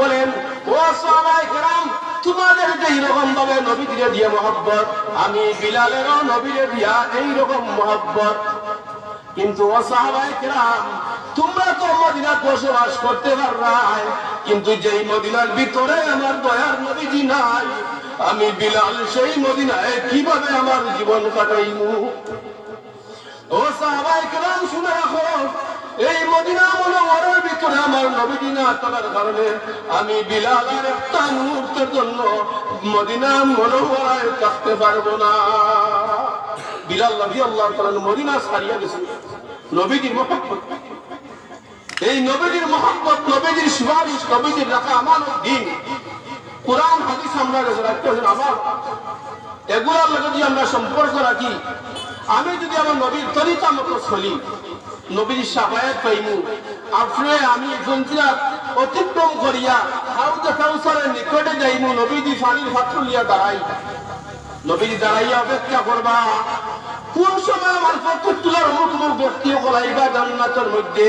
বলেন, ও এইরকম ভাবে দিয়ে মহব্বত, আমি নবীরে দিয়া এইরকম মহব্বত। কিন্তু তোমরা তো মদিনাত বসবাস করতে কিন্তু যেই মদিনার ভিতরে আমার দয়ার নবীজি নাই, আমি বিলাল সেই মদিনায় কীভাবে আমার জীবন কাটাইমু? ও সাহাবাই কেরাম, শুনে রাখো, এই মদিনা ভিতরে আমার নবীজি না কারণে আমি বিলাল আর একটা মুহূর্তের জন্য মদিনা মনোহরায় থাকতে পারব না। বিলাল নবী আল্লাহ মদিনা ছাড়িয়া গেছে। নবীজির মহব্বত। এই নবীজির মহব্বত, নবীজির সুপারিশ, নবীজির রাখা আমার দিন কোরআন, হাদিস আমরা রাখতে হবে আমার এগুলোর লগে যদি আমরা সম্পর্ক রাখি, আমি যদি আমার নবীর তরিকা মতো চলি নবীর সাবায়াত পাইমু আপনি আমি জন্তুরা অতিক্রম করিয়া হাউজে কাউসারের নিকটে যাইমু, নবীজি ফানির হাত লিয়া দাঁড়াই। নবীজি দাঁড়াইয়া অপেক্ষা করবা, কোন সময় আমার পত্র তোলার মুখ মুখ ব্যক্তিও কলাইবা জান্নাতের মধ্যে?